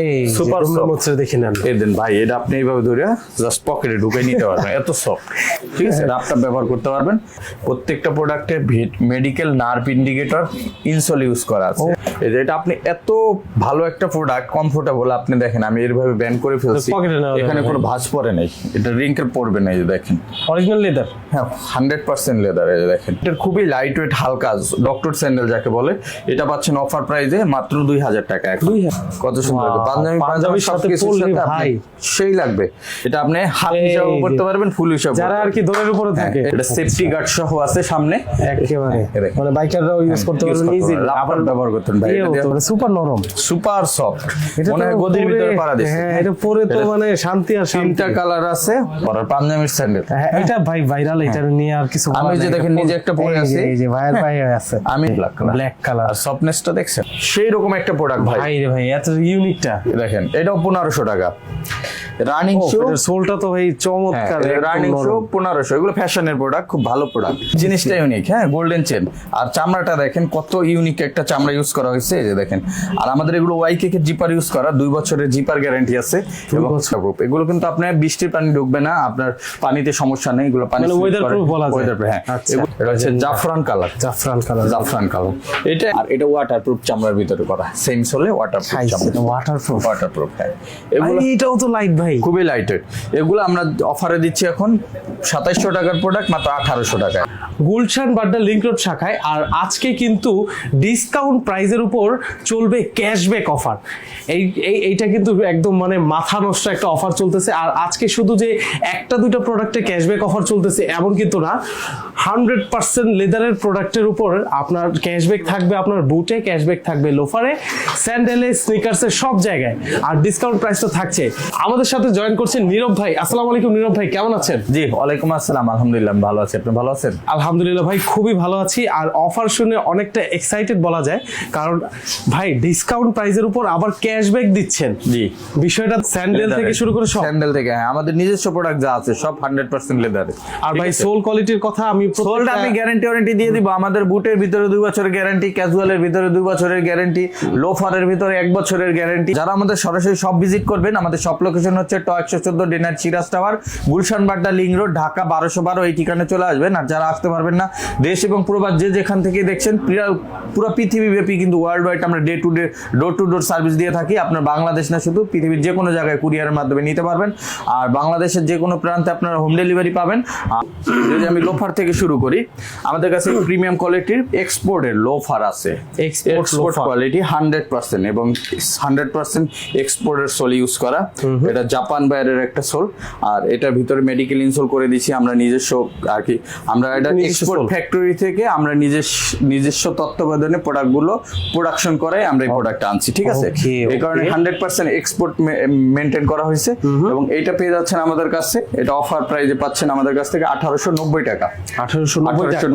এই সুপার। মধ্যে দেখে নেন। এই দেন ভাই এটা আপনি এইভাবে ধরে জাস্ট পকেটে ঢুকে নিতে পারবেন। এত সফট ঠিক আছে? রাফটা ব্যবহার করতে পারবেন। প্রত্যেকটা প্রোডাক্টে medical nerve indicator insole use করা আছে। এই যে এটা আপনি এত ভালো একটা প্রোডাক্ট কমফোর্টেবল আপনি দেখেন আমি এইভাবে ব্যান্ড করে ফেলছি। এখানে কোনো ভাঁজ পড়ে নেই এটা পড়বে না এই যে দেখেন। অরিজিনাল লেদার হ্যাঁ হান্ড্রেড পার্সেন্ট লেদার এই যে দেখেন। এটা খুবই লাইট ওয়েট হালকা ডক্টর স্যান্ডেল যাকে বলে এটা পাচ্ছেন অফার প্রাইসে মাত্র দুই হাজার টাকা? কত সুন্দর পাঞ্জাবি পাঞ্জাবি সাথে। সেই লাগবে। এটা আপনি এই হিসাবে করতে পারবেন ফুল হিসাবে যারা আর কি দোলের উপরে থাকে। এটা সেফটি গার্ড সহ আছে সামনে। একেবারে। মানে বাইকাররাও ইউজ করতে use পারবেন ইজি ব্যবহার করতেন ভাই সুপার নরম। সুপার সফট মনে হয় গদির ভিতরে পারা দিচ্ছে হ্যাঁ এটা পরে তো মানে শান্তি আর তিনটা কালার আছে। আর পাঞ্জাবির স্যান্ডেল হ্যাঁ, এটা ভাই ভাইরাল এটা নিয়ে আর কিছু আমি যে দেখেন এটা নিজে একটা পরে আছি। এই যে ভাইয়ের ভাই আছে। আমি ব্ল্যাক কালার ব্ল্যাক কালার আর সফটনেসটা দেখছেন? সেই রকম একটা প্রোডাক্ট ভাই। ভাই রে ভাই এত ইউনিকটা দেখেন এটাও পনেরোশো টাকা। রানিং শো সোলটা তো ভাই চমৎকার রানিং শো এগুলো ফ্যাশনের প্রোডাক্ট খুব ভালো প্রোডাক্ট জিনিসটা ইউনিক হ্যাঁ গোল্ডেন চেন আর চামড়াটা দেখেন কত ইউনিক একটা চামড়া ইউজ করা হয়েছে এই যে দেখেন। আর আমাদের এগুলো ওয়াই কেকের জিপার ইউজ করা দুই বছরের জিপার গ্যারান্টি আছে এবং proof। এগুলো কিন্তু আপনার বৃষ্টির পানি ঢুকবে না আপনার পানিতে সমস্যা নেই এগুলো পানি মানে weather করে। proof বলা যায়। হ্যাঁ। আচ্ছা। এটা হচ্ছে জাফরান কালার জাফরান কালার জাফরান কালার এটা আর এটা ওয়াটারপ্রুফ চামড়ার ভিতরে করা। সেম সোলে ওয়াটারপ্রুফ চামড়া। ওয়াটারপ্রুফ ওয়াটারপ্রুফ হ্যাঁ। এগুলো এটাও তো লাইট ভাই। খুবই লাইটেড এগুলো আমরা অফারে দিচ্ছি এখন সাতাইশশো টাকার প্রোডাক্ট মাত্র আঠারোশো টাকায়। গুলশান বাড্ডা লিঙ্ক রোড শাখায়। আর আজকে কিন্তু ডিসকাউন্ট প্রাইজের উপর চলবে ক্যাশব্যাক অফার এই এই- এইটা কিন্তু একদম মানে মাথা নষ্ট একটা অফার চলতেছে। আর আজকে শুধু যে একটা দুটো প্রোডাক্টে ক্যাশব্যাক অফার চলতেছে এমন কিন্তু না। হান্ড্রেড পার্সেন্ট লেদারের প্রোডাক্টের উপর আপনার ক্যাশব্যাক থাকবে আপনার বুটে ক্যাশব্যাক থাকবে লোফারে স্যান্ডেলে স্নিকার্সে সব জায়গায়। আর ডিসকাউন্ট প্রাইস তো থাকছে। আমাদের সাথে জয়েন করছেন নীরব ভাই। আসসালামু আলাইকুম নীরব ভাই কেমন আছেন? জি ওয়ালাইকুম আসসালাম। আলহামদুলিল্লাহ ভালো আছি। আপনি ভালো আছেন? আলহামদুলিল্লাহ ভাই খুবই ভালো আছি। আর অফার শুনে অনেকটা এক্সাইটেড বলা যায়। কারণ ভাই ডিসকাউন্ট প্রাইসের উপর আবার ক্যাশব্যাক দিচ্ছেন। জি। বিষয়টা স্যান্ডেল থেকে শুরু করে সব। স্যান্ডেল থেকে হ্যাঁ আমাদের নিজস্ব প্রোডাক্ট যা আছে সব হান্ড্রেড পার্সেন্ট লেদারে আর ভাই সোল কোয়ালিটির কথা আমি সোলটা আমি গ্যারান্টি ওয়ারেন্টি দিয়ে দিব। আমাদের বুটের ভিতরে দুই বছরের গ্যারান্টি ক্যাজুয়ালের ভিতরে দুই বছরের গ্যারান্টি লোফারের ভিতরে এক বছরের গ্যারান্টি যারা আমাদের সরাসরি সব ভিজিট করবেন আমাদের সব লোকেশন হচ্ছে ট একশো চোদ্দ ডিনার চিরাজ tower Gulshan Badda link road Dhaka বারোশো বারো এই ঠিকানে চলে আসবেন। আর যারা আসতে পারবেন না দেশ এবং প্রবাস যে যেখান থেকে দেখছেন পুরো পৃথিবী ব্যাপী কিন্তু ওয়ার্ল্ড ওয়াইড আমরা day to day door to door service দিয়ে থাকি। আপনার বাংলাদেশ না শুধু পৃথিবীর যে কোনো জায়গায় কুরিয়ারের মাধ্যমে নিতে পারবেন। আর বাংলাদেশের যে কোনো প্রান্তে আপনারা হোম ডেলিভারি পাবেন। যদি আমি লোফার থেকে শুরু করি আমাদের কাছে প্রিমিয়াম কোয়ালিটির এক্সপোর্টের লোফার আছে। এক্সপোর্ট। কোয়ালিটি হান্ড্রেড পার্সেন্ট এবং হান্ড্রেড পার্সেন্ট এক্সপোর্টের সোল ইউজ করা। এটা জাপান বাইরের একটা সোল আর এটার ভিতরে মেডিকেল ইনসোল করে দিছি আমরা নিজস্ব আর কি। আমরা এটা এক্সপোর্ট ফ্যাক্টরি থেকে আমরা নিজস্ব নিজস্ব তত্ত্বাবধানে প্রোডাক্টগুলো প্রোডাকশন করে আমরা এই প্রোডাক্টটা আনছি ঠিক আছে? এই কারণে হান্ড্রেড পার্সেন্ট এক্সপোর্ট মেনটেন করা হয়েছে এবং এইটা পেয়ে যাচ্ছেন আমাদের কাছে এটা অফার প্রাইজে পাচ্ছেন আমাদের কাছ থেকে আঠারোশো নব্বই টাকা। আঠারোশো নব্বই টাকা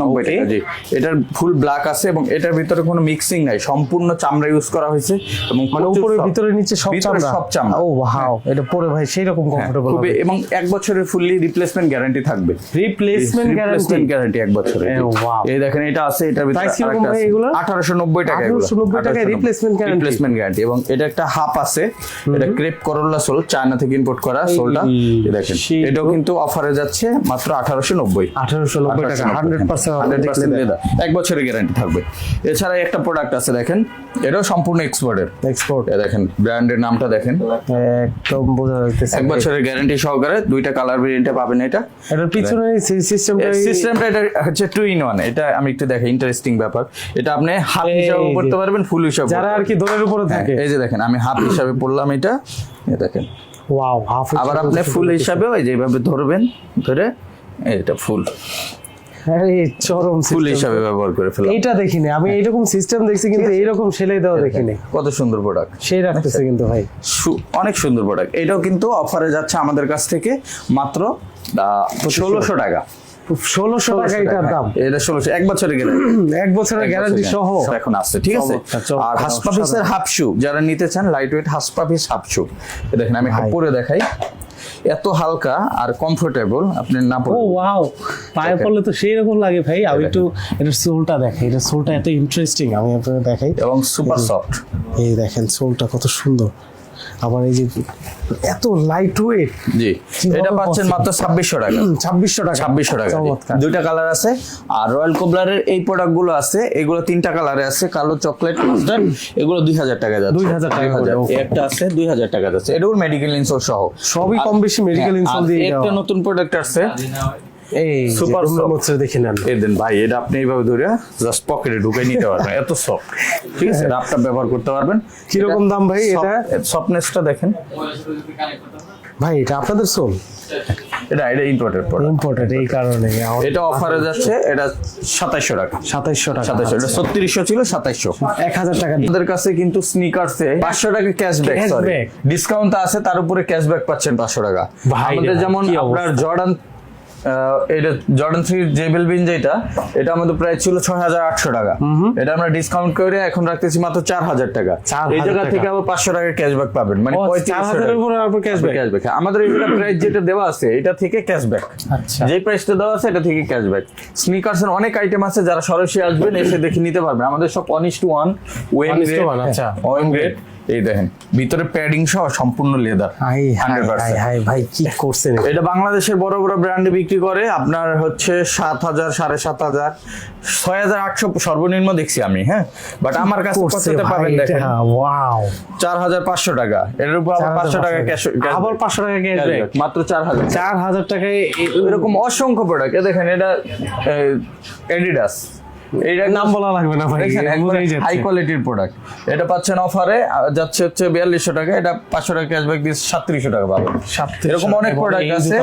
জি। এটার ফুল ব্ল্যাক আছে এবং এটার ভিতরে কোনো মিক্সিং নাই সম্পূর্ণ চামড়া ইউজ করা হয়েছে এবং মানে উপরে ভিতরে নিচে সব চামড়া? সব চামড়া। ও ওয়াও এটা পরে ভাই সেই রকম হ্যাঁ, কমফোর্টেবল খুবই এবং এক বছরের ফুললি রিপ্লেসমেন্ট গ্যারান্টি থাকবে। রিপ্লেসমেন্ট গ্যারান্টি গ্যারান্টি এক বছরের এই দেখেন এটা আছে এটার ভিতরে আঠারোশো নব্বই টাকা এগুলো। 1890 টাকায়? রিপ্লেসমেন্ট গ্যারান্টি এবং এটা একটা হাফ আছে। এটা ক্রেপ করোলা সোল চায়না থেকে ইম্পোর্ট করা সোলটা দেখেন এটাও কিন্তু অফারে যাচ্ছে মাত্র আঠারোশো নব্বই। আঠারোশো নব্বই টাকা এক বছরের গ্যারান্টি থাকবে। এছাড়া একটা প্রোডাক্ট আছে দেখেন এটাও সম্পূর্ণ এক্সপোর্টের এক্সপোর্ট দেখেন ব্র্যান্ডের নামটা দেখেন। একদম বোঝা যাচ্ছে এক বছরের গ্যারান্টি সহকারে দুইটা কালার ভেরিয়েন্টে পাবেন এটা। এটার পিছনে সিস্টেমটা সিস্টেমটা এটা হচ্ছে টু ইন ওয়ান এটা আমি একটু দেখাই ইন্টারেস্টিং ব্যাপার। এটা আপনি এই হিসাবে যে। পারবেন ফুল হিসাবে যারা আর কি দোলের উপরে হ্যাঁ, থাকে। এই যে দেখেন আমি হাফ হিসাবে পড়লাম এটা। এই দেখেন। ওয়াও হাফ আবার আপনি ফুল হিসাবে ওই যেভাবে ধরবেন ধরে এটা ফুল। আরে চরম ফুল হিসাবে ব্যবহার করে ফেলা এইটা দেখিনি আমি এইরকম সিস্টেম দেখছি কিন্তু এইরকম সেলাই দেওয়া দেখিনি কত সুন্দর প্রোডাক্ট সেই রাখতেছে কিন্তু ভাই। অনেক সুন্দর প্রোডাক্ট এটাও কিন্তু অফারে যাচ্ছে আমাদের কাছ থেকে মাত্র ষোলোশো টাকা। ষোলোশো টাকা এটার দাম। এটা ষোলোশো এক বছরের গেলে এক বছরের গ্যারান্টি সহ। এখন আসছে ঠিক আছে? চমৎকার, আর হাসপাফিসের হাফ শু যারা নিতে চান light weight Hush Puppies half shoe দেখেন আমি পরে দেখাই। এত হালকা আর কমফোর্টেবল আপনি না ও ওয়াও পায়ে পড়লে তো সেই রকম লাগে ভাই। আমি একটু এটার সোলটা দেখাই। এটা সোলটা এত ইন্টারেস্টিং আমি আপনাকে দেখাই। এবং সুপার সফট এই দেখেন সোলটা কত সুন্দর। আবার এই যে এত লাইট ওয়েট জি এটা পাচ্ছেন? মাত্র ছাব্বিশশো টাকা। ছাব্বিশশো টাকা। ছাব্বিশশো টাকা দুইটা কালার আছে। আর রয়্যাল কোবলারের এই প্রোডাক্টগুলো আছে এগুলো তিনটা কালারে আছে কালো চকলেট মাস্টার্ড এগুলো দুই হাজার টাকা যাচ্ছে। 2000 টাকা করে, 2000 okay. এই একটা আছে দুই হাজার টাকা যাচ্ছে। এটাও মেডিকেল ইনসোল সহ। সবই কম বেশি মেডিকেল হ্যাঁ, ইনসল দিয়ে একটা নতুন প্রোডাক্ট আসছে। এই সুপার soft। দেখে নেন। এই দেন ভাই এটা আপনি এইভাবে ধরে জাস্ট পকেটে ঢুকে নিতে পারবেন। এত সফট ঠিক আছে? রাপটা ব্যবহার করতে পারবেন। কীরকম দাম ভাই এটা? সফটনেসটা দেখেন। ভাই এটা আপনাদের সোল এটা এটা ইম্পোর্টেড প্রোডাক্ট ইম্পোর্টেড এই কারণে। এটা অফারে যাচ্ছে এটা সাতাইশশো টাকা। এটা ছিল। আমাদের কাছে কিন্তু স্নিকার্সে টাকা ক্যাশব্যাক সরি ডিসকাউন্ট আছে তার উপরে ক্যাশব্যাক পাচ্ছেন পাঁচশো টাকা। ভাই আমাদের যেমন আপনার জর্ডান এটা জর্ডান জেবেল বিন যেটা এটা আমাদের প্রাইস ছিল ছয় হাজার আটশো টাকা। এটা আমরা ডিসকাউন্ট করে এখন রাখতেছি মাত্র চার হাজার টাকা এই জায়গা থেকে আবার পাঁচশো টাকা ক্যাশব্যাক পাবেন মানে? ক্যাশব্যাক আমাদের এই প্রাইস যেটা দেওয়া আছে এটা থেকে ক্যাশব্যাক। যে প্রাইসটা দেওয়া আছে এটা থেকে ক্যাশব্যাক স্নিকার্স এর অনেক আইটেম আছে যারা সরাসরি আসবেন এসে দেখে নিতে পারবেন। আমাদের সব ওয়ান ইস টু ওয়ান ওয়েন আচ্ছা। ওয়েন গ্রেড এই দেখেন ভিতরে প্যাডিং সহ সম্পূর্ণ লেদার ভাই কি করছেন এটা? বাংলাদেশের বড় বড় ব্র্যান্ডে বিক্রি করে আপনার হচ্ছে সাত হাজার সাড়ে সাত হাজার ছয় হাজার আটশো সর্বনিম্ন দেখছি আমি হ্যাঁ? বাট আমার কাছে কততে পাবেন দেখেন ওয়াও চার হাজার পাঁচশো টাকা। এর উপর আবার পাঁচশো টাকা ক্যাশ আবার পাঁচশো টাকা ক্যাশব্যাক মাত্র চার হাজার। চার হাজার টাকায় এরকম অসংখ্য প্রোডাক্ট দেখেন এটা এডিডাস এইটা নাম বলা লাগবে না ভাই হাই কোয়ালিটির প্রোডাক্ট এটা পাচ্ছেন অফারে যাচ্ছে হচ্ছে বিয়াল্লিশশো টাকা এটা পাঁচশো টাকা ক্যাশব্যাক দিয়ে সাতত্রিশশো টাকা পাবেন। এরকম অনেক প্রোডাক্ট আছে।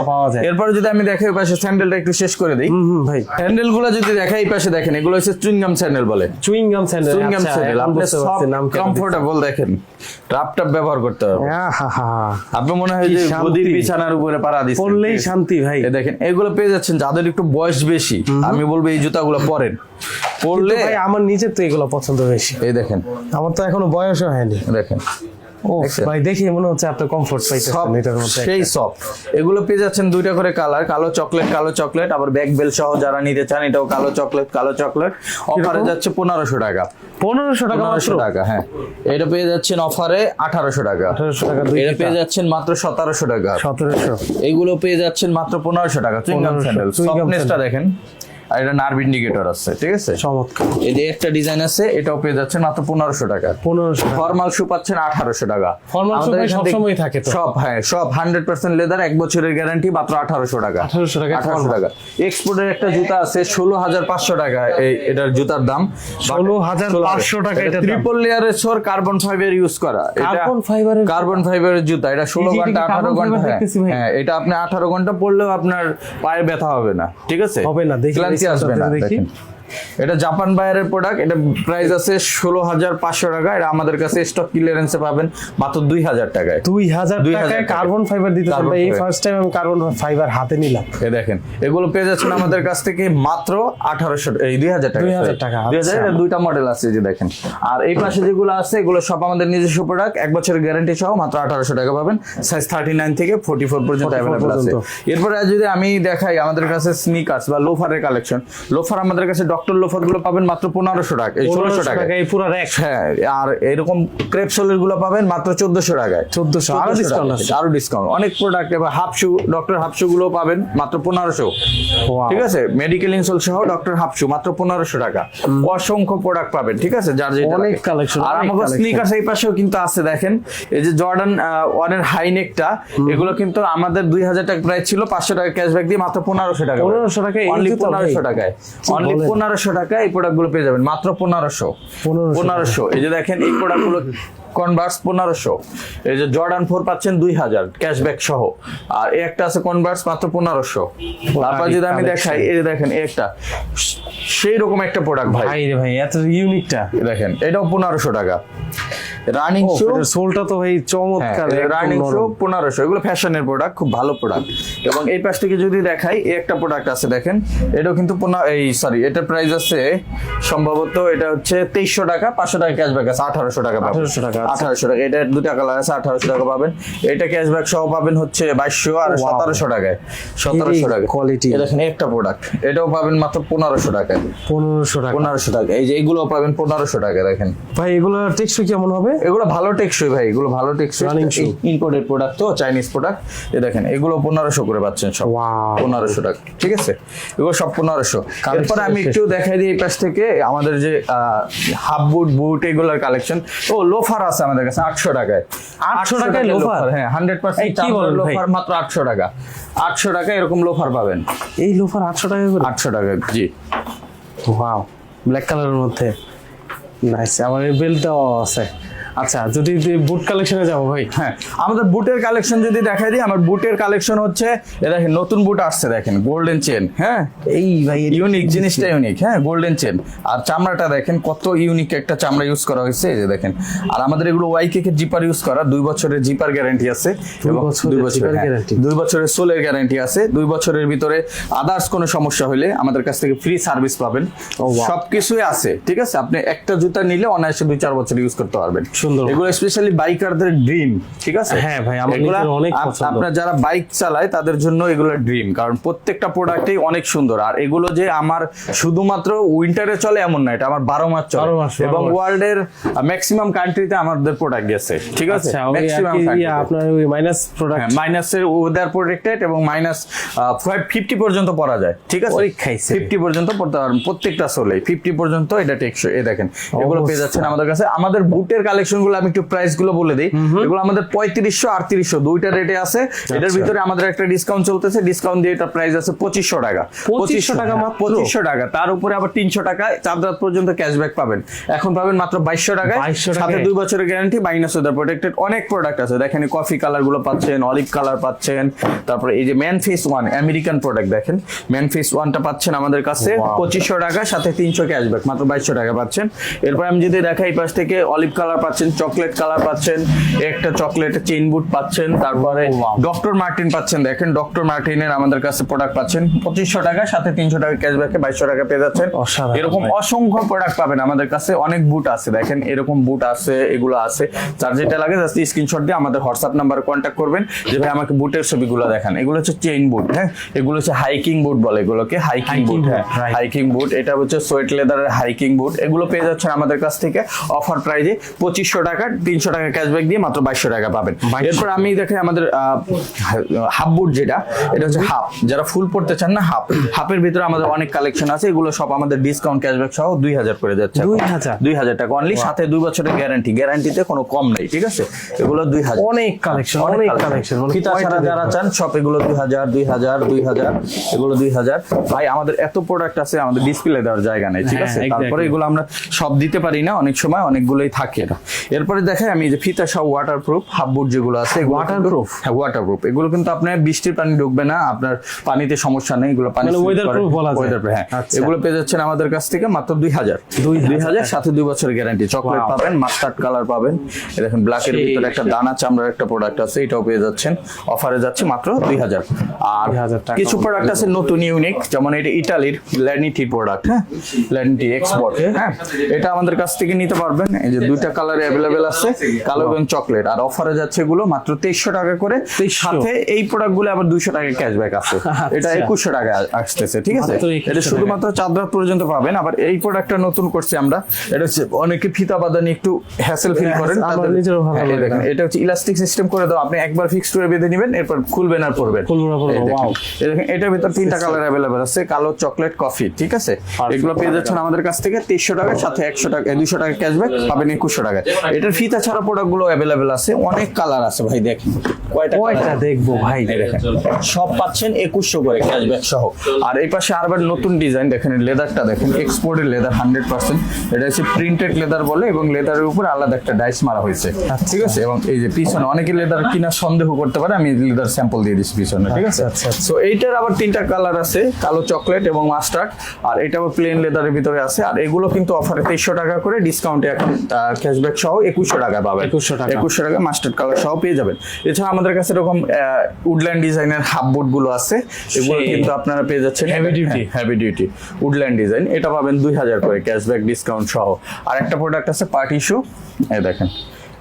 এরপরে যদি আমি দেখাই পাশে স্যান্ডেলটা একটু শেষ করে দিই। ভাই। স্যান্ডেলগুলো যদি দেখাই পাশে দেখেন এগুলো হচ্ছে চুইংগাম স্যান্ডেল বলে। Chewing gum sandal chewing gum sandal আপনি সব কমফোর্টেবল দেখেন। টাপ টাপ ব্যবহার করতে হবে। আপনি মনে হয় যে। গদির বিছানার উপরে পাড়া দিচ্ছেন। পড়লেই শান্তি ভাই। দেখেন এগুলো পেয়ে যাচ্ছেন যাদের একটু বয়স বেশি আমি বলব এই জুতাগুলো পরেন। ভাই আমার নিজের তো এগুলো পছন্দ বেশি। এই দেখেন। আমার তো এখনও বয়সও হয়নি। দেখেন? ভাই দেখে মনে হচ্ছে আপনি কমফোর্ট পাইতেছেন এটার মধ্যে সেই সফট এগুলো পেয়ে যাচ্ছেন দুইটা করে কালার কালো চকলেট কালো চকলেট আবার ব্যাক বেল সহ যারা নিতে চান এটাও কালো চকলেট কালো চকলেট অফারে যাচ্ছে পনেরোশো টাকা। পনেরোশো টাকা পনেরোশো টাকা হ্যাঁ। এটা পেয়ে যাচ্ছেন অফারে আঠারোশো টাকা। 1800 টাকা এটা পেয়ে যাচ্ছেন মাত্র সতেরোশো টাকা। সতেরোশো। এইগুলো পেয়ে যাচ্ছেন মাত্র পনেরোশো টাকা। চুইংগাম স্যান্ডেল সফটনেসটা দেখেন। আর এটা নার্ভ ইন্ডিকেটর আছে ঠিক আছে? চমৎকার। এই যে একটা ডিজাইন আছে এটাও পেয়ে মাত্র পনেরোশো টাকা। পনেরোশো ফর্মাল শু পাচ্ছেন আঠারোশো টাকা। সবসময় থাকে সব হ্যাঁ সব হান্ড্রেড পার্সেন্ট লেদার এক বছরের গ্যারান্টি মাত্র আঠারোশো টাকা। 1800 টাকায় আঠারোশো টাকা। এক্সপোর্টের একটা জুতা আছে ষোলো হাজার পাঁচশো টাকা এই এটার জুতার দাম। 16,500 টাকা এটার দাম। ট্রিপল লেয়ারের সোর কার্বন ফাইবার ইউজ করা। fiber এর কার্বন ফাইবারের জুতা এটা ষোলো ঘণ্টা আঠারো ঘণ্টা হ্যাঁ। হ্যাঁ এটা আপনি আঠারো ঘণ্টা পড়লেও আপনার পায়ে ব্যথা হবে না ঠিক আছে? হবে না, দেখি ক্লান্তি এই আসবে না দেখি। দেখেন এটা জাপান বায়ারের প্রোডাক্ট এটা প্রাইস আছে ষোলো হাজার পাঁচশো টাকা। এটা আমাদের কাছে স্টক ক্লিয়ারেন্সে পাবেন মাত্র দুই হাজার টাকায়। দুই হাজার 2000 টাকায়। কার্বন ফাইবার দিতে ভাই এই ফার্স্ট টাইম আমি কার্বন ফাইবার হাতে নিলাম। এ দেখেন এগুলো পেয়ে যাচ্ছেন আমাদের কাছ থেকে মাত্র আঠারোশো এই দুই হাজার টাকা 2000 টাকা, দুই হাজার আচ্ছা। দুইটা মডেল আছে যে দেখেন। আর এই পাশে যেগুলো আছে এগুলো সব আমাদের নিজস্ব প্রোডাক্ট এক বছরের গ্যারান্টি সহ মাত্র আঠারোশো টাকা পাবেন। সাইজ থার্টি নাইন থেকে ফোর্টি ফোর পর্যন্ত অ্যাভেলেবল আছে। এরপরে যদি আমি দেখাই আমাদের কাছে স্নিকার্স বা লোফারের কালেকশন লোফার আমাদের কাছে ডক্টর লোফারগুলো পাবেন মাত্র পনেরোশো টাকা এই ষোলোশো টাকা এই পুরো র্যাক হ্যাঁ আর এরকম ক্রেপসোলেরগুলো পাবেন মাত্র চোদ্দশো টাকায়। 1400 আরও ডিসকাউন্ট আরও ডিসকাউন্ট অনেক প্রোডাক্ট এবার half shoe doctor half shoe গুলো পাবেন মাত্র পনেরোশো. ঠিক আছে? মেডিকেল ইনসোল সহ ডক্টর হাফ শু মাত্র পনেরোশো টাকা। অসংখ্য প্রোডাক্ট পাবেন ঠিক আছে? যার যেটা অনেক collection, আর আমাদের স্নিকার্স এই পাশেও কিন্তু আছে দেখেন। এই যে জর্ডান ওয়ানের হাইনেকটা এগুলো কিন্তু আমাদের দুই হাজার টাকা প্রাইস ছিল পাঁচশো টাকা ক্যাশব্যাক দিয়ে মাত্র পনেরোশো টাকা 1500 টাকায় এই অনলি? পনেরোশো টাকায়। অনলি? পনেরোশো টাকা এই প্রোডাক্টগুলো পেয়ে যাবেন। মাত্র পনেরোশো। পনেরোশো এই যে দেখেন এই প্রোডাক্টগুলো কনভার্স পনেরোশো। এই যে জর্ডান ফোর পাচ্ছেন দুই হাজার ক্যাশব্যাক সহ। আর এই একটা আছে কনভার্স মাত্র পনেরোশো। তারপর যদি আমি দেখাই এই যে দেখেন একটা। সেই রকম একটা প্রোডাক্ট ভাই। ভাই এত ইউনিকটা দেখেন এটাও পনেরোশো টাকা। রানিং শু সোলটা তো ভাই চমৎকার রানিং শু নরম। পনেরোশো। এগুলো ফ্যাশনের প্রোডাক্ট খুব ভালো প্রোডাক্ট এবং এই পাশ থেকে যদি দেখাই এই একটা প্রোডাক্ট আছে দেখেন। এটাও কিন্তু এই সরি এটার প্রাইস আছে সম্ভবত এটা হচ্ছে তেইশশো টাকা পাঁচশো টাকা ক্যাশব্যাক আছে আঠারোশো টাকা পাবেন। 1800 টাকা, আচ্ছা। আঠারোশো টাকা এটা দুটা কালার আছে আঠারোশো টাকা পাবেন। এটা ক্যাশব্যাক সহ পাবেন হচ্ছে বাইশশো আর Wow. সতেরোশো টাকায়। সতেরোশো টাকা। quality। এই দেখেন একটা প্রোডাক্ট এটাও পাবেন মাত্র পনেরোশো টাকায়। পনেরোশো টাকা। পনেরোশো টাকা। এই যে এগুলো পাবেন পনেরোশো টাকা দেখেন। ভাই এগুলো টেকসই কেমন হবে? এগুলো ভালো টেকসই ভাই এগুলো ভালো টেকসই। ইম্পোর্টেড প্রোডাক্ট তো চাইনিজ প্রোডাক্ট এ দেখেন এগুলো পনেরোশো করে পাচ্ছেন সব। পনেরোশো টাকা ঠিক আছে? এগুলো সব পনেরোশো। Collection আমি একটু দেখাই দিই এই পাশ থেকে আমাদের যে হাফ বুট বুট এগুলোর কালেকশন ও লোফার আছে আমাদের কাছে আটশো টাকায়। 800 টাকায় লোফার? হ্যাঁ হান্ড্রেড পার্সেন্ট? লোফার মাত্র আটশো টাকা। আটশো টাকা এরকম লোফার পাবেন। এই লোফার আটশো টাকা করে? আটশো টাকা জি। ওয়াও ব্ল্যাক কালারের মধ্যে। নাইস আমার এই বেল্টটাও আছে। আচ্ছা যদি বুট কালেকশনে যাব ভাই? হ্যাঁ আমাদের বুটের কালেকশন যদি দেখাই দিই আমার বুটের কালেকশন হচ্ছে এ দেখেন নতুন বুট আসছে দেখেন গোল্ডেন চেন হ্যাঁ? এই ভাই ইউনিক জিনিসটা? ইউনিক হ্যাঁ গোল্ডেন চেন আর চামড়াটা দেখেন কত ইউনিক একটা চামড়া ইউজ করা হয়েছে এই যে দেখেন। আর আমাদের এগুলো ওয়াই কেকের জিপার ইউজ করা দুই বছরের জিপার গ্যারান্টি আছে দুই এবং বছরের দুই বছরের হ্যাঁ, দুই বছরের সোলের গ্যারান্টি আছে দুই বছরের ভিতরে আদার্স কোনো সমস্যা হলে আমাদের কাছ থেকে ফ্রি সার্ভিস পাবেন. সবকিছুই আছে ঠিক আছে? আপনি একটা জুতা নিলে অনায়াসে দুই চার বছর ইউজ করতে পারবেন। সুন্দর। এগুলো স্পেশালি বাইকারদের ড্রিম ঠিক আছে? হ্যাঁ ভাই, অনেক। আপনার যারা বাইক চালায় তাদের জন্য এগুলো ড্রিম কারণ প্রত্যেকটা প্রোডাক্টই অনেক সুন্দর। আর এগুলো যে আমার শুধুমাত্র উইন্টারে চলে এমন না এটা আমার বারো মাস চলে। 12 মাস, 12 এবং। ওয়ার্ল্ডের ম্যাক্সিমাম কান্ট্রিতে আমাদের প্রোডাক্ট গেছে ঠিক আছে? আচ্ছা ম্যাক্সিমাম আপনার ওই মাইনাস প্রোডাক্ট মাইনাসের ওয়েদার প্রোটেক্টেড এবং মাইনাস ফিফটি পর্যন্ত পরা যায় ঠিক আছে? খাইছে। ফিফটি পর্যন্ত পড়তে পারবেন প্রত্যেকটা সোলে ফিফটি পর্যন্ত এটা টেকসই এই দেখেন এগুলো পেয়ে যাচ্ছেন আমাদের কাছে। আমাদের বুটের কালেকশন গুলো আমি একটু প্রাইসগুলো বলে দিই। এগুলো আমাদের পঁয়ত্রিশশো আটত্রিশশো দুইটা রেটে আছে। এটার আচ্ছা। ভিতরে আমাদের একটা ডিসকাউন্ট চলতেছে। ডিসকাউন্ট দিয়ে এটা প্রাইস আছে পঁচিশশো টাকা। 2500 টাকা মাত্র? পঁচিশশো টাকা। তার উপরে আবার তিনশো টাকা চার রাত পর্যন্ত ক্যাশব্যাক পাবেন। এখন পাবেন মাত্র বাইশশো টাকায়। সাথে দুই বছরের গ্যারান্টি মাইনাস ওয়েদার প্রোটেক্টেড অনেক প্রোডাক্ট আছে। দেখেন কফি কালারগুলো পাচ্ছেন অলিভ কালার পাচ্ছেন। তারপরে এই যে man face one American product দেখেন। ম্যান ফেস ওয়ানটা পাচ্ছেন আমাদের কাছে পঁচিশশো টাকা সাথে তিনশো ক্যাশব্যাক মাত্র বাইশশো টাকা পাচ্ছেন। এরপর আমি যদি দেখাই পাশ থেকে অলিভ কালার পাচ্ছেন চকলেট কালার পাচ্ছেন একটা চকলেট চেইন বুট পাচ্ছেন তারপরে Oh, ডক্টর মার্টিন পাচ্ছেন দেখেন ডক্টর মার্টিনের আমাদের কাছে প্রোডাক্ট পাচ্ছেন পঁচিশশো টাকা সাথে তিনশো টাকা ক্যাশব্যাকে বাইশশো টাকা পেয়ে যাচ্ছেন। এরকম অসংখ্য প্রোডাক্ট পাবেন আমাদের কাছে অনেক বুট আছে দেখেন এরকম বুট আছে এগুলো আছে। যার যেটা লাগে জাস্ট স্ক্রিনশট দিয়ে আমাদের হোয়াটসঅ্যাপ নাম্বারে কন্ট্যাক্ট করবেন যে ভাই আমাকে বুটের ছবিগুলো দেখান। এগুলো হচ্ছে চেইন বুট হ্যাঁ? এগুলো হচ্ছে হাইকিং বুট বলে এগুলোকে হাইকিং বুট হ্যাঁ। হাইকিং বুট এটা হচ্ছে সোয়েট লেদারের হাইকিং বুট এগুলো পেয়ে যাচ্ছেন আমাদের কাছ থেকে অফার প্রাইজে পঁচিশশো টাকা তিনশো টাকা ক্যাশব্যাক দিয়ে মাত্র বাইশশো টাকা পাবেন। এরপর আমি দেখে আমাদের হাফ বুট যেটা এটা হচ্ছে হাফ। যারা ফুল পড়তে চান না হাফ। হাফের ভিতরে আমাদের অনেক কালেকশন আছে এগুলো সব আমাদের ডিসকাউন্ট ক্যাশব্যাক সহ দুই হাজার করে যাচ্ছে এখন। 2000? দুই হাজার টাকা অনলি সাথে দুই বছরের গ্যারান্টি গ্যারান্টিতে কোনো কম নেই ঠিক আছে? এগুলো দুই হাজার। অনেক কালেকশন অনেক কালেকশন ফিতা ছাড়া যারা চান সব এগুলো দুই হাজার দুই হাজার দুই হাজার এগুলো দুই হাজার। ভাই আমাদের এত প্রোডাক্ট আছে আমাদের ডিসপ্লে দেওয়ার জায়গা নেই ঠিক হ্যাঁ, আছে? তারপরে এগুলো আমরা সব দিতে পারি না অনেক সময় অনেকগুলোই থাকে না এরপরে দেখাই আমি যে ফিতা সব ওয়াটার প্রুফ হাফ বুট যেগুলো আছে Waterproof? হ্যাঁ ওয়াটার প্রুফ এগুলো কিন্তু আপনার বৃষ্টির পানি ঢুকবে না আপনার পানিতে সমস্যা নেই এগুলো পানি মানে করে। proof বলা যায়। হ্যাঁ। আচ্ছা। এগুলো পেয়ে যাচ্ছেন আমাদের কাছ থেকে মাত্র দুই হাজার। 2000 সাথে দুই বছরের গ্যারান্টি চকলেট পাবেন মাস্টার্ড কালার পাবেন। এই দেখেন ব্ল্যাকের সেই, ভিতরে একটা দানা চামড়ার একটা প্রোডাক্ট আছে এটাও পেয়ে যাচ্ছেন। অফারে যাচ্ছে মাত্র দুই হাজার। আর 2000 টাকা। কিছু প্রোডাক্ট আছে নতুন ইউনিক যেমন এটা ইটালির ল্যানিটি প্রোডাক্ট হ্যাঁ? ল্যানিটি এক্সপোর্ট হ্যাঁ? এটা আমাদের কাছ থেকে নিতে পারবেন। এই যে দুইটা কালার অ্যাভেলেবেল আছে কালো এবং চকলেট। আর অফারে যাচ্ছে এগুলো মাত্র তেইশশো টাকা করে। 2300 সাথে এই প্রোডাক্টগুলো আবার দুইশো টাকা ক্যাশব্যাক আছে। এটা আচ্ছা। একুশশো টাকা আসতেছে ঠিক আছে? এটা শুধুমাত্র চার পর্যন্ত পাবেন। আবার এই প্রোডাক্টটা নতুন করছি আমরা। এটা হচ্ছে অনেকে ফিতা বাদানি একটু হ্যাসেল ফিল করেন দেখেন, এটা হচ্ছে ইলাস্টিক সিস্টেম করে দাও। আপনি একবার ফিক্স করে বেঁধে নেবেন এরপর খুলবেন আর পরবেন। এটার ভিতর তিনটা কালার অ্যাভেলেবেল আছে কালো চকলেট কফি ঠিক আছে? এগুলো পেয়ে যাচ্ছেন আমাদের কাছ থেকে তেইশশো টাকা সাথে একশো টাকা দুইশো টাকা ক্যাশব্যাক পাবেন একুশশো টাকায়। এটার ফিতা ছাড়া প্রোডাক্টগুলো অ্যাভেলেবেল আছে। অনেক কালার আছে ভাই দেখেন। কয়টা কয়টা দেখব ভাই? দেখেন সব পাচ্ছেন একুশশো করে ক্যাশব্যাক সহ। আর এই পাশে আরবার নতুন ডিজাইন দেখেন লেদারটা দেখেন এক্সপোর্টের লেদার হান্ড্রেড পার্সেন্ট এটা হচ্ছে প্রিন্টেড লেদার বলে এবং লেদারের উপর আলাদা একটা ডাইস মারা হয়েছে। ঠিক আছে? এবং এই যে পিছনে অনেকে লেদার কিনা সন্দেহ করতে পারে আমি লেদার স্যাম্পল দিয়ে দিচ্ছি পিছনে ঠিক আছে? আচ্ছা, আচ্ছা। সো এইটার আবার তিনটা কালার আছে কালো চকলেট এবং মাস্টার্ড আর এটা আবার প্লেন লেদারের ভিতরে আছে। আর এগুলো কিন্তু অফারে তেইশশো টাকা করে ডিসকাউন্টে এখন ক্যাশব্যাক সহ একুশশো টাকা পাবেন। একুশশো টাকা। একুশশো টাকা মাস্টার্ড কালার সহ পেয়ে যাবেন। এছাড়া আমাদের কাছে এরকম উডল্যান্ড ডিজাইনের হাফ বুটগুলো আছে। এগুলো কিন্তু আপনারা পেয়ে যাচ্ছেন। Heavy duty heavy duty Woodland design এটা পাবেন দুই হাজার করে ক্যাশব্যাক ডিসকাউন্ট সহ। আর একটা প্রোডাক্ট আছে পার্টি শু এই দেখেন।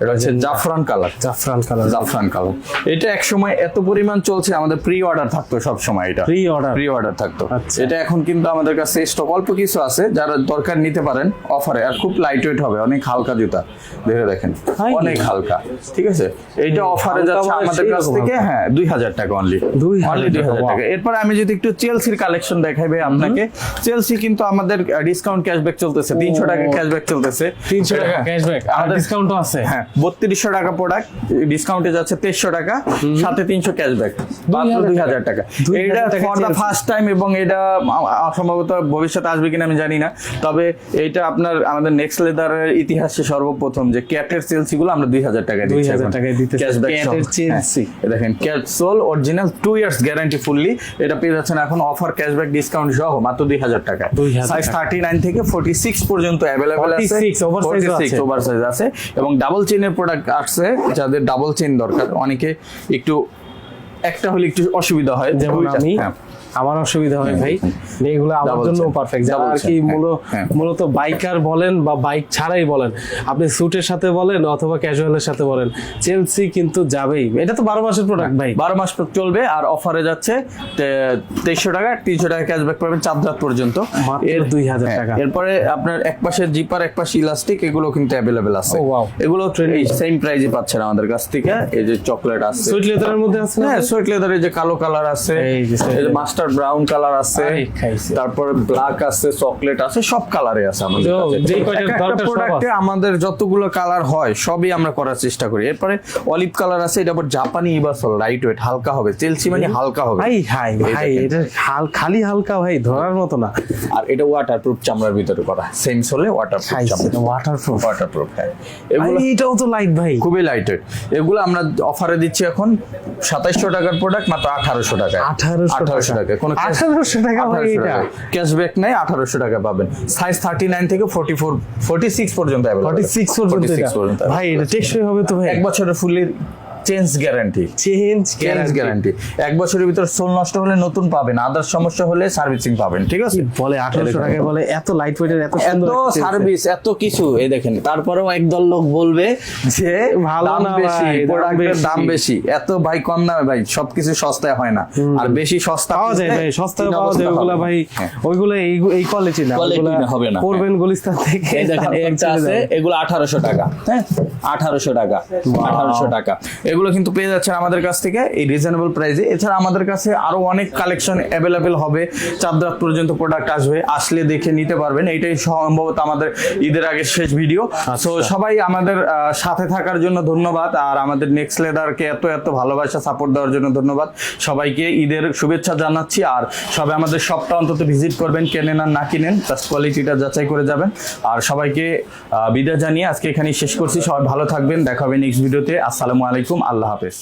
এটা হচ্ছে জাফরান কালার। জাফরান কালার। জাফরান কালার। এটা এক সময় এত পরিমাণ চলছে আমাদের প্রি অর্ডার থাকতো সব সময় এটা। প্রি অর্ডার প্রি অর্ডার থাকতো। আচ্ছা। এটা এখন কিন্তু আমাদের কাছে স্টক অল্প কিছু আছে যারা দরকার নিতে পারেন অফারে আর খুব লাইট ওয়েট হবে অনেক হালকা জুতা। দেখে দেখেন অনেক হালকা। ঠিক আছে? এইটা অফারে যাচ্ছে আমাদের কাছ থেকে হ্যাঁ দুই হাজার টাকা অনলি অনলি দুই হাজার টাকা, এরপর আমি যদি একটু চেলসির কালেকশন দেখাইবে আপনাকে চেলসি কিন্তু আমাদের ডিসকাউন্ট ক্যাশব্যাক চলতেছে তিনশো টাকা ক্যাশব্যাক চলতেছে। তিনশো টাকা। ক্যাশব্যাক আর ডিসকাউন্টও আছে। হ্যাঁ বত্রিশশো টাকা প্রোডাক্ট ডিসকাউন্টে যাচ্ছে তেইশশো টাকা সাথে তিনশো ক্যাশব্যাক মাত্র দুই হাজার টাকা। এটা ফর দ্য ফার্স্ট টাইম এবং এটা সম্ভবত ভবিষ্যতে আসবে কিনা আমি জানি না। তবে এটা আপনার আমাদের নেক্সট লেদারের ইতিহাসে সর্বপ্রথম যে ক্যাটের চেলসি গুলো আমরা দুই হাজার দিচ্ছি 2000 এখন। টাকায় Chelsea। হ্যাঁ, এই দেখেন CAT sole original two years guarantee fully এটা পেয়ে যাচ্ছেন এখন অফার ক্যাশব্যাক ডিসকাউন্ট সহ মাত্র দুই হাজার টাকা সাইজ থার্টি নাইন থেকে ফোর্টি সিক্স পর্যন্ত অ্যাভেলেবেল আছে। 46 oversize ও আছে। ওভার সাইজ আছে। এবং ডাবল চেনের প্রোডাক্ট আসছে যাদের ডাবল চেন দরকার অনেকে একটু একটা হলে একটু অসুবিধা হয় যেমন আমি হ্যাঁ। আমার অসুবিধা হয় ভাই। এগুলো আমার জন্য পারফেক্ট যারা আর কি হ্যাঁ, হ্যাঁ। মূলত বাইকার বলেন বা বাইক ছাড়াই বলেন আপনি স্যুটের সাথে বলেন অথবা ক্যাজুয়ালের সাথে বলেন চেলসি কিন্তু যাবেই। এটা তো বারো মাসের প্রোডাক্ট ভাই। বারো মাস চলবে আর অফারে যাচ্ছে তেইশশো টাকা তিনশো টাকা ক্যাশব্যাক পাবেন চার রাত পর্যন্ত এর- 2000 হ্যাঁ, টাকা। এরপরে আপনার এক পাশে জিপার এক পাশে ইলাস্টিক এগুলো কিন্তু অ্যাভেলেবেল আছে. এগুলো সেম প্রাইজে পাচ্ছেন আমাদের কাছ থেকে এই যে চকলেট আছে। সুইট লেদারের মধ্যে আছে হ্যাঁ সুইট লেদারের যে কালো কালার আছে এই যে sweat ব্রাউন কালার আছে তারপর ব্ল্যাক আছে চকলেট আছে সব কালারে আছে আমাদের কাছে। প্রোডাক্টে আমাদের যতগুলো কালার হয় সবই আমরা করার চেষ্টা করি। এরপরে অলিভ কালার আছে এটা আবার জাপানি ইবাসল লাইট ওয়েট হালকা হবে। চেলসি মানে হালকা হবে। ভাই হাই ভাই এটা হাল খালি হালকা ভাই ধরার মতো না। আর এটা ওয়াটারপ্রুফ চামড়ার ভিতরে করা। সেম সোলে ওয়াটারপ্রুফ চামড়া। ওয়াটারপ্রুফ ওয়াটারপ্রুফ হ্যাঁ। এগুলো এটাও তো লাইট ভাই। খুবই লাইট ওয়েট এগুলো আমরা অফারে দিচ্ছি এখন সাতাইশশো টাকার প্রোডাক্ট মাত্র আঠারোশো টাকা। 1800 আঠারোশো টাকা। কোনো 1800 টাকা ভাই এটা। ক্যাশব্যাক নাই আঠারোশো টাকা পাবেন। সাইজ থার্টি নাইন থেকে ফোর্টি ফোর ফোর্টি সিক্স পর্যন্ত ফর্টি সিক্স পর্যন্ত 46 এটা। পর্যন্ত ভাই এটা টেকসই হবে তো ভাই। এক বছরের fully change guarantee change change guarantee এক বছরের ভিতর সোল নষ্ট হলে নতুন পাবেন আদার সমস্যা হলে সার্ভিসিং পাবেন ঠিক আছে? বলে টাকায় বলে এত লাইট ওয়েটের এত এত সুন্দর সার্ভিস এত কিছু এই দেখেন তারপরেও একদল লোক বলবে যে ভালো দাম না বেশি প্রোডাক্টের দাম বেশি। এত ভাই কম দামে ভাই সবকিছু সস্তায় হয় না। আর বেশি সস্তা পাওয়া যায় ভাই সস্তায় কিনা পাওয়া যায় ওগুলা। ভাই হ্যাঁ। ওইগুলো এই এই কোয়ালিটি না Quality হবে না, করবেন গুলিস্তান থেকে এই দেখেন একটা আছে এগুলো আঠারোশো টাকা হ্যাঁ? আঠারোশো টাকা আঠারোশো টাকা। এগুলো কিন্তু পেয়ে যাচ্ছেন আমাদের কাছ থেকে এই রিজনেবল প্রাইসে এছাড়া আমাদের কাছে আরও অনেক কালেকশন অ্যাভেলেবেল হবে। চার রাত পর্যন্ত প্রোডাক্ট আসবে। আসলে দেখে নিতে পারবেন। এইটাই সম্ভবত আমাদের ঈদের আগে শেষ ভিডিও তো সবাই আমাদের সাথে থাকার জন্য ধন্যবাদ। আর আমাদের নেক্সট লেদারকে এত এত ভালোবাসা সাপোর্ট দেওয়ার জন্য ধন্যবাদ। সবাইকে ঈদের শুভেচ্ছা জানাচ্ছি। আর সবাই আমাদের শপটা অন্তত ভিজিট করবেন কেনেন আর না কিনেন জাস্ট কোয়ালিটিটা যাচাই করে যাবেন। আর সবাইকে বিদায় জানিয়ে আজকে এখানেই শেষ করছি। সবাই ভালো থাকবেন দেখা হবে নেক্সট ভিডিওতে আসসালামু আলাইকুম আল্লাহ হাফেজ।